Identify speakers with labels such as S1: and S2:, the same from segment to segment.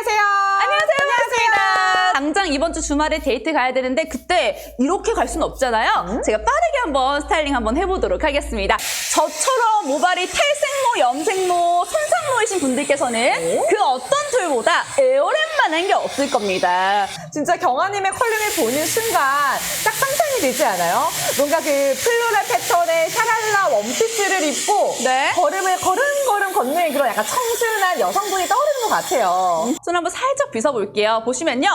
S1: 안녕하세요.
S2: 안녕하세요. 반갑습니다. 당장 이번 주 주말에 데이트 가야 되는데 그때 이렇게 갈 수는 없잖아요. 제가 빠르게 한번 스타일링 한번 해보도록 하겠습니다. 저처럼 모발이 탈색모, 염색모, 손상모이신 분들께서는 그 어떤 툴보다 에어랩만한 게 없을 겁니다.
S1: 진짜 경아님의 컬링을 보는 순간 딱 상상이 되지 않아요? 뭔가 그 플로럴 패턴의 샤랄라 원피스를 입고
S2: 네.
S1: 걸음을 걸음걸음 걷는 그런 약간 청순한 여성분이 떠오르는 것 같아요.
S2: 손 한번 살짝 빗어볼게요. 보시면요.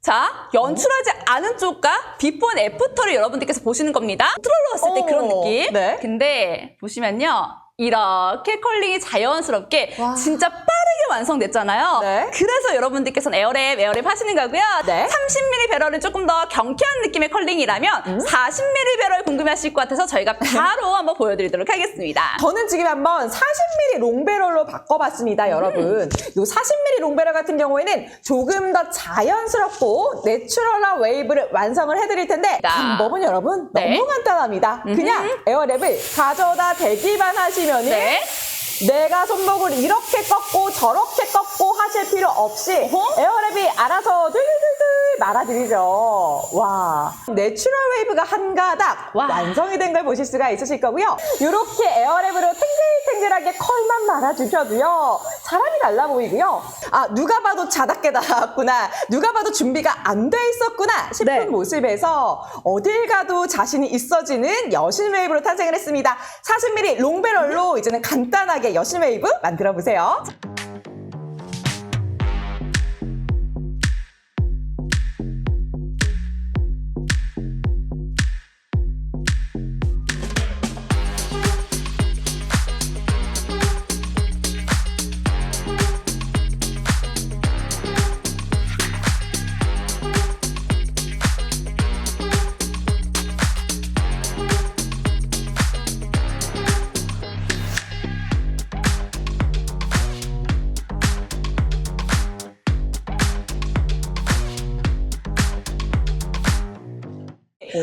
S2: 자, 연출하지 않은 쪽과 비포 앤 애프터를 여러분들께서 보시는 겁니다. 틀어놓았을 때 그런 느낌.
S1: 네.
S2: 근데 보시면요. 이렇게 컬링이 자연스럽게
S1: 와.
S2: 진짜 빠르게 완성됐잖아요.
S1: 네.
S2: 그래서 여러분들께서는 에어랩, 에어랩 하시는 거고요.
S1: 네.
S2: 30mm 배럴은 조금 더 경쾌한 느낌의 컬링이라면
S1: 음?
S2: 40mm 배럴 궁금해하실 것 같아서 저희가 바로 한번 보여드리도록 하겠습니다.
S1: 저는 지금 한번 40mm 롱베럴로 바꿔봤습니다, 여러분. 이 40mm 롱베럴 같은 경우에는 조금 더 자연스럽고 내추럴한 웨이브를 완성을 해드릴 텐데
S2: 자.
S1: 방법은 여러분
S2: 네.
S1: 너무 간단합니다. 그냥 에어랩을 가져다 대기만 하시면은
S2: 네.
S1: 내가 손목을 이렇게 꺾고 저렇게 꺾고 하실 필요 없이 에어랩이 알아서 들들들 말아드리죠. 와. 내추럴 웨이브가 한 가닥
S2: 와.
S1: 완성이 된 걸 보실 수가 있으실 거고요. 이렇게 에어랩으로 탱글탱글하게 컬만 말아주셔도요. 사람이 달라 보이고요. 아, 누가 봐도 자답게 나왔구나. 누가 봐도 준비가 안 돼 있었구나 싶은
S2: 네.
S1: 모습에서 어딜 가도 자신이 있어지는 여신 웨이브로 탄생을 했습니다. 40mm 롱베럴로 이제는 간단하게 여신 웨이브 만들어 보세요.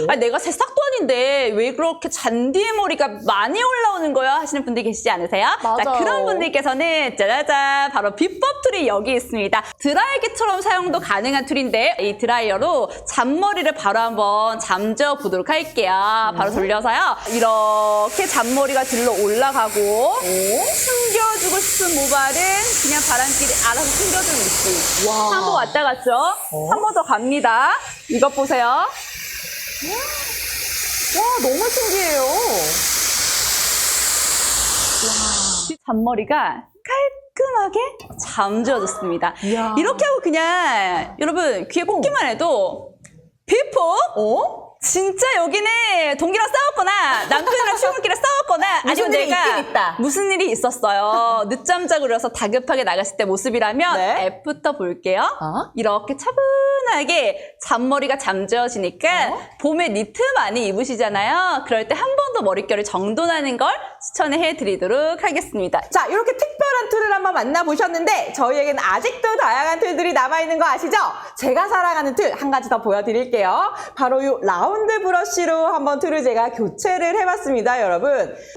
S2: 아 내가 새싹도 아닌데 왜 그렇게 잔디의 머리가 많이 올라오는 거야 하시는 분들 계시지 않으세요? 자
S1: 맞아요.
S2: 그런 분들께서는 짜자잔 바로 비법 툴이 여기 있습니다. 드라이기처럼 사용도 가능한 툴인데 이 드라이어로 잔머리를 바로 한번 잠재워 보도록 할게요. 바로 돌려서요. 이렇게 잔머리가 들러 올라가고 숨겨주고 싶은 모발은 그냥 바람길이 알아서 숨겨주는 느낌.
S1: 와.
S2: 한번 왔다 갔죠? 한 번 더 갑니다. 이것 보세요.
S1: 와, 너무 신기해요.
S2: 잔머리가 깔끔하게 잠재워졌습니다.
S1: 이야.
S2: 이렇게 하고 그냥 여러분 귀에 꽂기만 해도 비포
S1: 어?
S2: 진짜 여기는 동기랑 싸웠거나 남편이랑 출근길에 싸웠거나 아니면
S1: 일이
S2: 내가
S1: 있긴 있다.
S2: 무슨 일이 있었어요. 늦잠 자고 일어서 다급하게 나갔을 때 모습이라면
S1: 네.
S2: 애프터 볼게요.
S1: 어?
S2: 이렇게 차분 하게 잔머리가 잠재워지니까
S1: 어?
S2: 봄에 니트 많이 입으시잖아요. 그럴 때 한 번 더 머릿결을 정돈하는 걸 추천해 드리도록 하겠습니다.
S1: 자, 이렇게 특별한 툴을 한번 만나보셨는데 저희에게는 아직도 다양한 툴들이 남아있는 거 아시죠? 제가 사랑하는 툴 한 가지 더 보여드릴게요. 바로 이 라운드 브러쉬로 한번 툴을 제가 교체를 해봤습니다, 여러분.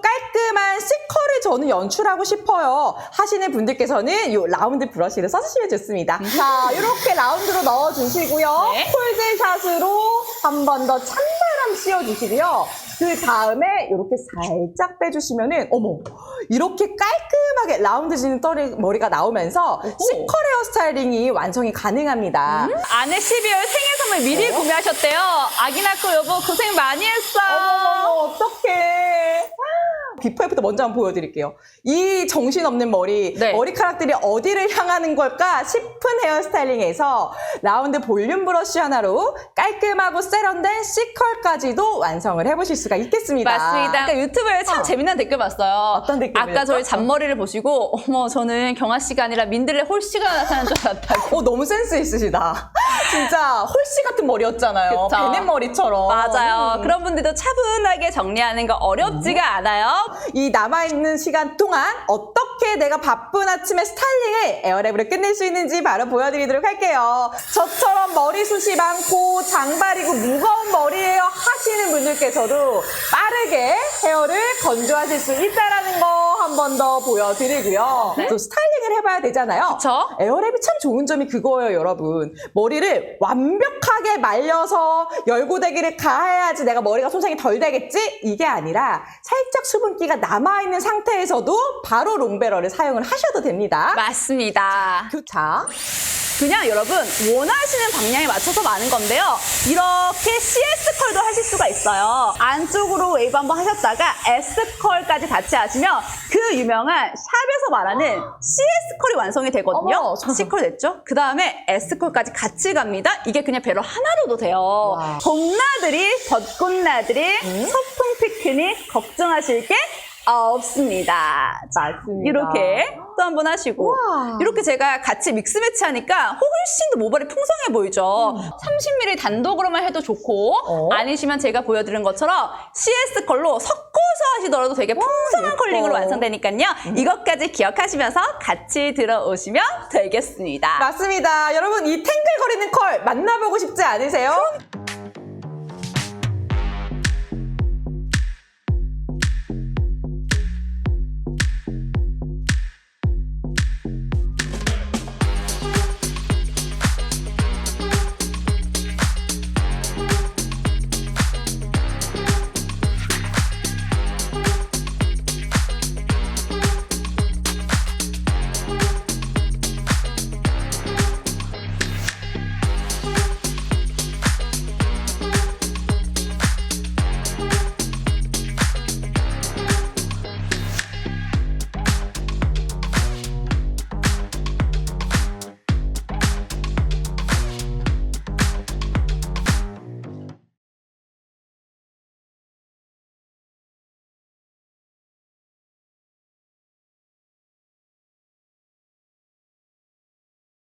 S1: 깔끔한 C컬을 저는 연출하고 싶어요 하시는 분들께서는 이 라운드 브러쉬를 써주시면 좋습니다. 자, 이렇게 라운드로 넣어주시 고요.
S2: 네.
S1: 폴드샷으로 한 번 더 찬바람 씌워주시고요. 그 다음에 이렇게 살짝 빼주시면은 어머 이렇게 깔끔하게 라운드지는 떨이 머리가 나오면서 C컬 헤어 스타일링이 완성이 가능합니다.
S2: 아내 12월 생일 선물 미리 구매하셨대요. 아기 낳고 여보 고생 많이 했어.
S1: 어머머머 어떡해. 비포 애프터 먼저 한번 보여드릴게요. 이 정신없는 머리,
S2: 네.
S1: 머리카락들이 어디를 향하는 걸까 싶은 헤어스타일링에서 라운드 볼륨 브러쉬 하나로 깔끔하고 세련된 C컬까지도 완성을 해보실 수가 있겠습니다.
S2: 맞습니다. 아까 유튜브에 참
S1: 어.
S2: 재미난 댓글 봤어요.
S1: 어떤 댓글이었죠?
S2: 아까 저희 잔머리를 보시고 어머 저는 경아 씨가 아니라 민들레 홀 씨가 나타난 줄 알았다고.
S1: 어, 너무 센스 있으시다. 진짜 홀씨 같은 머리였잖아요.
S2: 그쵸.
S1: 베넷 머리처럼.
S2: 맞아요.
S1: 음.
S2: 그런 분들도 차분하게 정리하는 거 어렵지가 않아요.
S1: 이 남아있는 시간 동안 어떻게 내가 바쁜 아침에 스타일링을 에어랩으로 끝낼 수 있는지 바로 보여드리도록 할게요. 저처럼 머리숱이 많고 장발이고 무거운 머리예요 하시는 분들께서도 빠르게 헤어를 건조하실 수 있다라는 거 한 번 더 보여드리고요. 또 스타일링을 해봐야 되잖아요.
S2: 네. 그쵸?
S1: 에어랩이 참 좋은 점이 그거예요, 여러분. 머리를 완벽하게 말려서 열고데기를 가해야지 내가 머리가 손상이 덜 되겠지? 이게 아니라 살짝 수분기가 남아있는 상태에서도 바로 롱베러를 사용을 하셔도 됩니다.
S2: 맞습니다.
S1: 자,
S2: 그냥 여러분 원하시는 방향에 맞춰서 많은 건데요. 이렇게 CS 컬도 하실 수가 있어요. 안쪽으로 웨이브 한번 하셨다가 S 컬까지 같이 하시면 그 유명한 샵에서 말하는 CS 컬이 완성이 되거든요.
S1: 어머.
S2: C 컬 됐죠? 그 다음에 S 컬까지 같이 갑니다. 이게 그냥 배로 하나로도 돼요.
S1: 와.
S2: 봄나들이, 벚꽃나들이, 소풍 피크닉 걱정하실 게 없습니다. 자,
S1: 맞습니다.
S2: 이렇게 또 한 번 하시고
S1: 우와.
S2: 이렇게 제가 같이 믹스 매치 하니까 훨씬 더 모발이 풍성해 보이죠. 30mm 단독으로만 해도 좋고
S1: 어?
S2: 아니시면 제가 보여드린 것처럼 CS 컬로 섞어서 하시더라도 되게 풍성한. 컬링으로 완성되니까요. 이것까지 기억하시면서 같이 들어오시면 되겠습니다.
S1: 맞습니다. 여러분, 이 탱글거리는 컬 만나보고 싶지 않으세요?